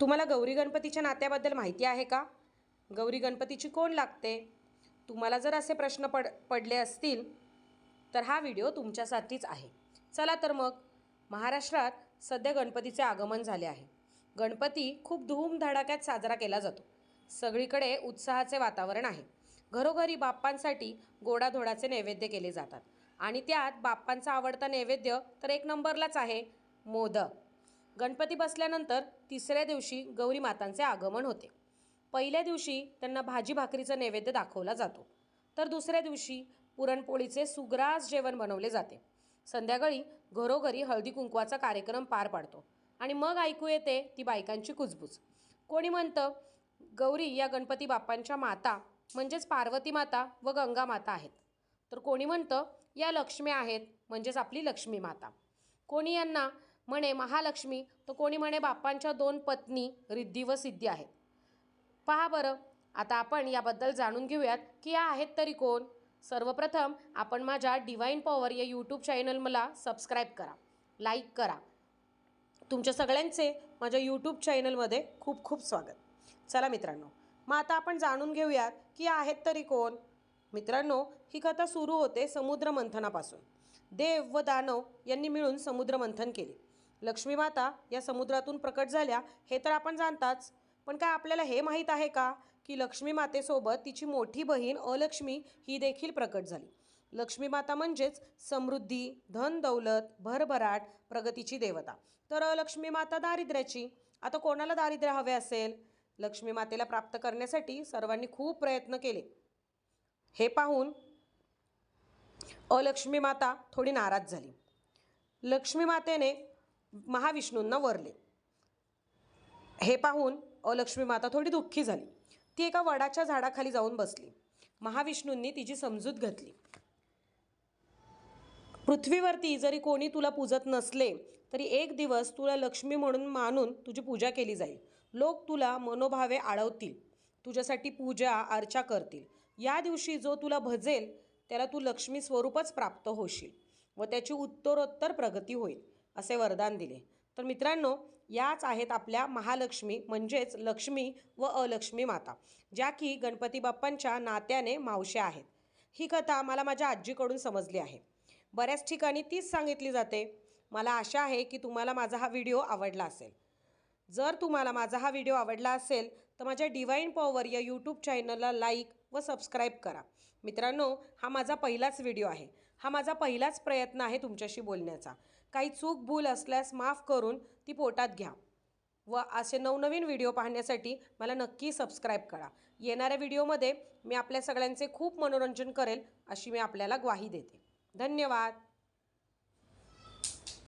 तुम्हाला गौरी गणपतीच्या नात्याबद्दल माहिती आहे का? गौरी गणपतीची कोण लागते? तुम्हाला जर असे प्रश्न पड पडले असतील तर हा व्हिडिओ तुमच्यासाठीच आहे. चला तर मग महाराष्ट्रात सध्या गणपतीचे आगमन झाले आहे. गणपती खूप धूमधडाक्यात साजरा केला जातो. सगळीकडे उत्साहाचे वातावरण आहे. घरोघरी बाप्पांसाठी गोडाधोडाचे नैवेद्य केले जातात. आणि त्यात बाप्पांचा आवडता नैवेद्य तर एक नंबरलाच आहे मोदक. गणपती बसल्यानंतर तिसऱ्या दिवशी गौरी मातांचे आगमन होते. पहिल्या दिवशी त्यांना भाजी भाकरीचा नैवेद्य दाखवला जातो. तर दुसऱ्या दिवशी पुरणपोळीचे सुग्रास जेवण बनवले जाते. संध्याकाळी घरोघरी हळदी कुंकवाचा कार्यक्रम पार पाडतो आणि मग ऐकू येते ती बायकांची कुजबूज. कोणी म्हणतं गौरी या गणपती बाप्पांच्या माता म्हणजेच पार्वती माता व गंगा माता आहेत. तर कोणी म्हणतं या लक्ष्मी आहेत म्हणजेच आपली लक्ष्मी माता. कोणी यांना म्हणे महालक्ष्मी तर कोणी म्हणे बाप्पांच्या दोन पत्नी रिद्धी व सिद्धी आहेत. पहा बरं आता आपण याबद्दल जाणून घेऊयात की या आहेत तरी कोण. सर्वप्रथम आपण माझ्या डिवाईन पॉवर या यूट्यूब चॅनल मला सबस्क्राईब करा लाईक करा. तुमच्या सगळ्यांचे माझ्या यूट्यूब चॅनलमध्ये खूप खूप स्वागत. चला मित्रांनो मग आता आपण जाणून घेऊयात की या आहेत तरी कोण. मित्रांनो ही कथा सुरू होते समुद्र मंथनापासून. देव व दानव यांनी मिळून समुद्र मंथन केले. लक्ष्मी माता या समुद्रातून प्रकट झाल्या हे तर आपण जाणताच. पण काय आपल्याला हे माहीत आहे का की लक्ष्मी मातेसोबत तिची मोठी बहीण अलक्ष्मी ही देखील प्रकट झाली. लक्ष्मी माता म्हणजेच समृद्धी धन दौलत भरभराट प्रगतीची देवता. तर अलक्ष्मी माता दारिद्र्याची आता कोणाला दारिद्र्य हवे असेल? लक्ष्मी मातेला प्राप्त करण्यासाठी सर्वांनी खूप प्रयत्न केले. हे पाहून अलक्ष्मी माता थोडी नाराज झाली. लक्ष्मी मातेने महाविष्णूंना वरले हे पाहून अलक्ष्मी माता थोडी दुःखी झाली. ती एका वडाच्या झाडाखाली जाऊन बसली. महाविष्णूंनी तिची समजूत घातली. पृथ्वीवरती जरी कोणी तुला पूजत नसले तरी एक दिवस तुला लक्ष्मी म्हणून मानून तुझी पूजा केली जाईल. लोक तुला मनोभावे आळवतील. तुझ्यासाठी पूजा अर्चा करतील. या दिवशी जो तुला भजेल त्याला तू लक्ष्मी स्वरूपच प्राप्त होशील व त्याची उत्तरोत्तर प्रगती होईल. असे वरदान दिले. तर मित्रांनो याच आहेत आपल्या महालक्ष्मी म्हणजेच लक्ष्मी व अलक्ष्मी माता ज्या की गणपती बाप्पांच्या नात्याने मावश्या आहेत. ही कथा मला माझ्या आजीकडून समजली आहे. बऱ्याच ठिकाणी तीच सांगितली जाते. मला आशा आहे की तुम्हाला माझा हा व्हिडिओ आवडला असेल. जर तुम्हाला माझा हा व्हिडिओ आवडला असेल तर माझ्या डिवाईन पॉवर या यूट्यूब चॅनलला लाईक व सबस्क्राईब करा. मित्रांनो हा माझा पहिलाच व्हिडिओ आहे. हा माझा पहिलाच प्रयत्न आहे तुमच्याशी बोलण्याचा. काही चूक भूल असल्यास माफ करून ती पोटात घ्या. व असे नवनवीन व्हिडिओ पाहण्यासाठी मला नक्की सबस्क्राईब करा. येणाऱ्या व्हिडिओमध्ये मी आपल्या सगळ्यांचे खूप मनोरंजन करेल अशी मी आपल्याला ग्वाही देते. धन्यवाद!